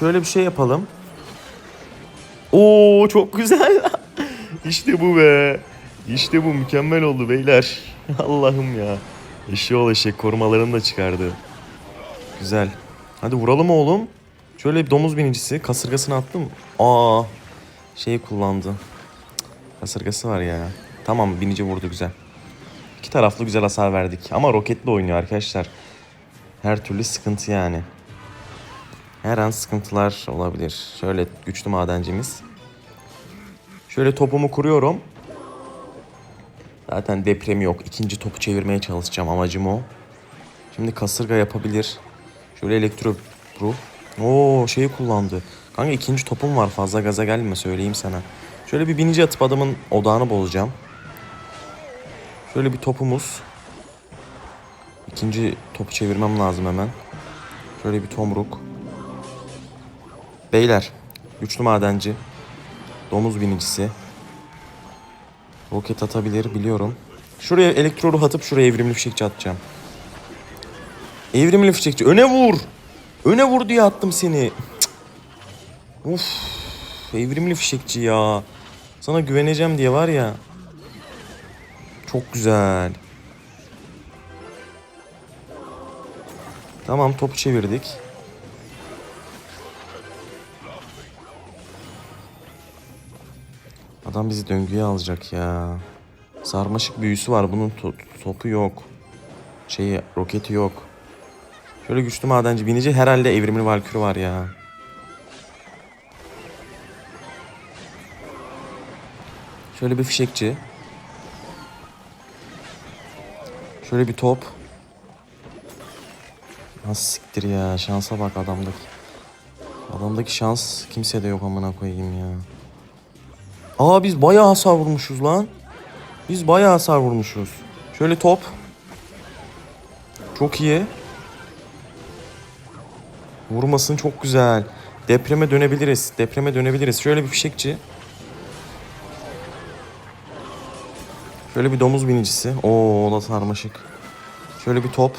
Şöyle bir şey yapalım. Oo çok güzel. işte bu be. İşte bu mükemmel oldu beyler. Allah'ım ya. Eşeğoğlu eşek korumalarını da çıkardı. Güzel. Hadi vuralım oğlum. Şöyle bir domuz binicisi. Kasırgasını attım. Aa şey kullandı. Kasırgası var ya. Tamam binici vurdu güzel. İki taraflı güzel hasar verdik. Ama roketli oynuyor arkadaşlar. Her türlü sıkıntı yani. Her an sıkıntılar olabilir. Şöyle güçlü madencimiz. Şöyle topumu kuruyorum. Zaten depremi yok. İkinci topu çevirmeye çalışacağım. Amacım o. Şimdi kasırga yapabilir. Şöyle elektro ruh. Oo şeyi kullandı. Kanka ikinci topum var. Fazla gaza gelme söyleyeyim sana. Şöyle bir binici atıp adamın odağını bozacağım. Şöyle bir topumuz. İkinci topu çevirmem lazım hemen. Şöyle bir tomruk. Beyler, güçlü madenci, domuz binicisi. Roket atabilir biliyorum. Şuraya elektro ruh atıp şuraya evrimli fişekçi atacağım. Evrimli fişekçi öne vur. Öne vur diye attım seni. Cık. Uf. Evrimli fişekçi ya. Sana güveneceğim diye var ya. Çok güzel. Tamam topu çevirdik. Adam bizi döngüye alacak ya. Sarmaşık büyüsü var. Bunun to- topu yok. Şeyi roketi yok. Şöyle güçlü madenci binici herhalde evrimli valkürü var ya. Şöyle bir fişekçi. Şöyle bir top. Nasıl siktir ya şansa bak adamdaki. Adamdaki şans kimsede yok amına koyayım ya. Aa biz bayağı hasar vurmuşuz lan. Biz bayağı hasar vurmuşuz. Şöyle top. Çok iyi. Vurmasın çok güzel. Depreme dönebiliriz. Depreme dönebiliriz. Şöyle bir fişekçi. Şöyle bir domuz binicisi. Oo da sarmaşık. Şöyle bir top.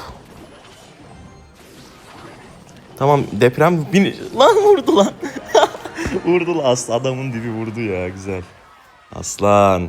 Tamam deprem bin... Lan vurdu lan. Vurdu aslan. Adamın dibi vurdu ya güzel. Aslan.